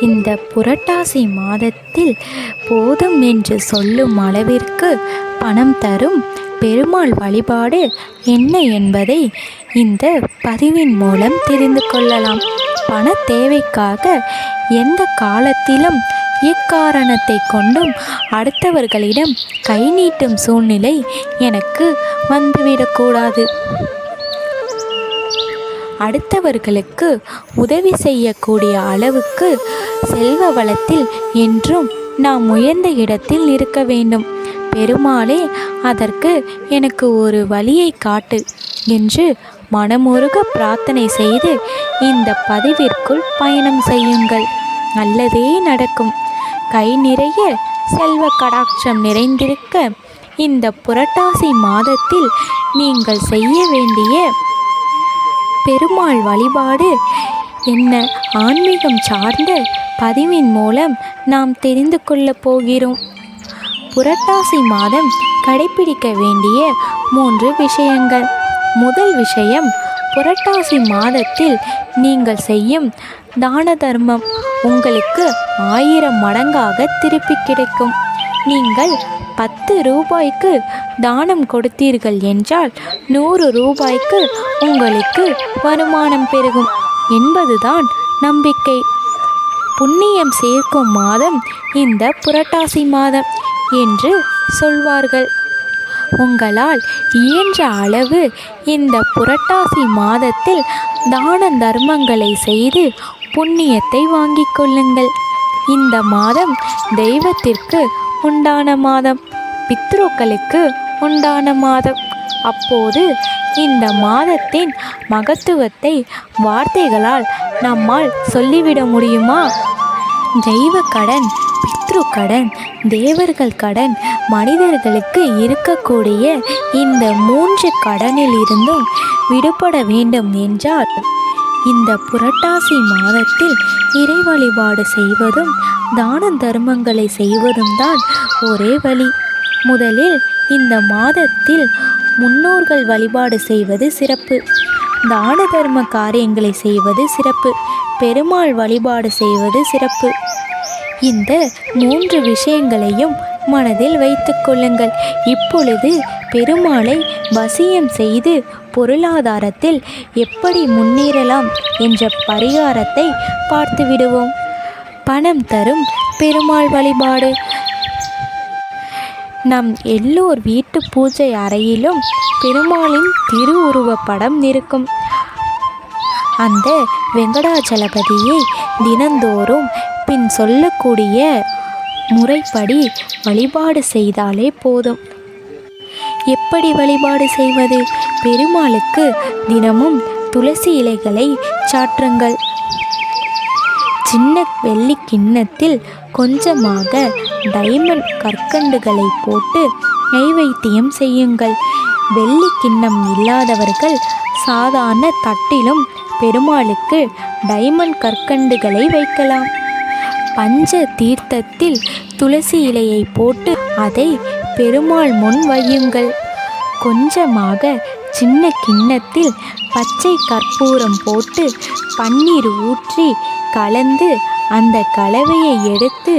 இந்த புரட்டாசி மாதத்தில் போதும் என்று சொல்லும் அளவிற்கு பணம் தரும் பெருமாள் வழிபாடு என்ன என்பதை இந்த பதிவின் மூலம் தெரிந்து கொள்ளலாம். பண தேவைக்காக எந்த காலத்திலும் எக்காரணத்தை கொண்டும் அடுத்தவர்களிடம் கை நீட்டும் சூழ்நிலை எனக்கு வந்துவிடக்கூடாது அடுத்தவர்களுக்கு உதவி செய்யக்கூடிய அளவுக்கு செல்வ வளத்தில் என்றும் நாம் உயர்ந்த இடத்தில் இருக்க வேண்டும். பெருமாளே அதற்கு எனக்கு ஒரு வழியை காட்டு என்று மனமுருக பிரார்த்தனை செய்து இந்த பதிவிற்குள் பயணம் செய்யுங்கள். நல்லதே நடக்கும். கை நிறைய செல்வ கடாட்சம் நிறைந்திருக்க இந்த புரட்டாசி மாதத்தில் நீங்கள் செய்ய வேண்டிய பெருமாள் வழிபாடு என்ன? ஆன்மீகம் சார்ந்த பதிவின் மூலம் நாம் தெரிந்து கொள்ளப் போகிறோம். புரட்டாசி மாதம் கடைபிடிக்க வேண்டிய மூன்று விஷயங்கள். முதல் விஷயம் புரட்டாசி மாதத்தில் நீங்கள் செய்யும் தான தர்மம் உங்களுக்கு ஆயிரம் மடங்காக திருப்பி கிடைக்கும். நீங்கள் பத்து ரூபாய்க்கு தானம் கொடுத்தீர்கள் என்றால் நூறு ரூபாய்க்கு உங்களுக்கு வருமானம் பெருகும். என்பதுதான் நம்பிக்கை. புண்ணியம் சேர்க்கும் மாதம் இந்த புரட்டாசி மாதம் என்று சொல்வார்கள். உங்களால் இயன்ற அளவு இந்த புரட்டாசி மாதத்தில் தான தர்மங்களை செய்து புண்ணியத்தை வாங்கிக் கொள்ளுங்கள். இந்த மாதம் தெய்வத்திற்கு உண்டான மாதம் பித்ருக்களுக்கு உண்டான மாதம். அப்போது இந்த மாதத்தின் மகத்துவத்தை வார்த்தைகளால் நம்மால் சொல்லிவிட முடியுமா? தெய்வ கடன் பித்ரு கடன் தேவர்கள் கடன் மனிதர்களுக்கு இருக்கக்கூடிய இந்த மூன்று கடனில் இருந்தும் விடுபட வேண்டும் என்றால் இந்த புரட்டாசி மாதத்தில் இறை வழிபாடு செய்வதும் தான தர்மங்களை செய்வதும் தான் ஒரே வழி. முதலில் இந்த மாதத்தில் முன்னோர்கள் வழிபாடு செய்வது சிறப்பு. தான தர்ம காரியங்களை செய்வது சிறப்பு. பெருமாள் வழிபாடு செய்வது சிறப்பு. இந்த மூன்று விஷயங்களையும் மனதில் வைத்து கொள்ளுங்கள். இப்பொழுது பெருமாளை வசியம் செய்து பொருளாதாரத்தில் எப்படி முன்னேறலாம் என்ற பரிகாரத்தை பார்த்து விடுவோம் பணம் தரும் பெருமாள் வழிபாடு. நம் எல்லோர் வீட்டு பூஜை அறையிலும் பெருமாளின் திருவுருவப்படம் இருக்கும். அந்த வெங்கடாச்சலபதியை தினந்தோறும் பின் சொல்லக்கூடிய முறைப்படி வழிபாடு செய்தாலே போதும். எப்படி வழிபாடு செய்வது? பெருமாளுக்கு தினமும் துளசி இலைகளை சாற்றுங்கள். சின்ன வெள்ளி கிண்ணத்தில் கொஞ்சமாக டைமண்ட் கற்கண்டுகளை போட்டு நெய்வைத்தியம் செய்யுங்கள். வெள்ளி கிண்ணம் இல்லாதவர்கள் சாதாரண தட்டிலும் பெருமாளுக்கு டைமண்ட் கற்கண்டுகளை வைக்கலாம். பஞ்ச தீர்த்தத்தில் துளசி இலையை போட்டு அதை பெருமாள் முன் வையுங்கள். கொஞ்சமாக சின்ன கிண்ணத்தில் பச்சை கற்பூரம் போட்டு பன்னீர் ஊற்றி கலந்து அந்த கலவையை எடுத்து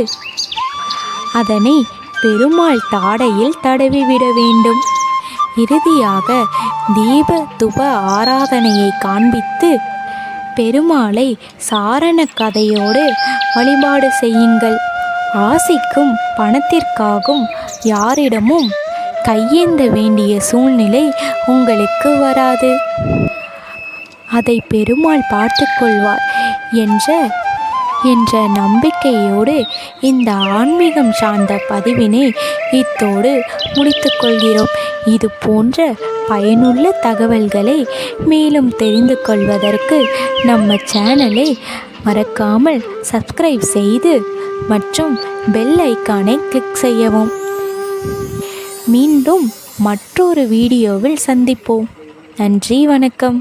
அதனை பெருமாள் தாடையில் தடவி விட வேண்டும். இறுதியாக தீப துப ஆராதனையை காண்பித்து பெருமாளை சாரண கதையோடு வழிபாடு செய்யுங்கள். ஆசைக்கும் பணத்திற்காகவும் யாரிடமும் கையேந்த வேண்டிய சூழ்நிலை உங்களுக்கு வராது. அதை பெருமாள் பார்த்து கொள்வார் என்ற என்ற நம்பிக்கையோடு இந்த ஆன்மீகம் சார்ந்த பதிவினை இத்தோடு முடித்துக்கொள்கிறோம் இது போன்ற பயனுள்ள தகவல்களை மேலும் தெரிந்து கொள்வதற்கு நம்ம சேனலை மறக்காமல் சப்ஸ்கிரைப் செய்து மற்றும் பெல் ஐக்கானை கிளிக் செய்யவும். மீண்டும் மற்றொரு வீடியோவில் சந்திப்போம். நன்றி வணக்கம்.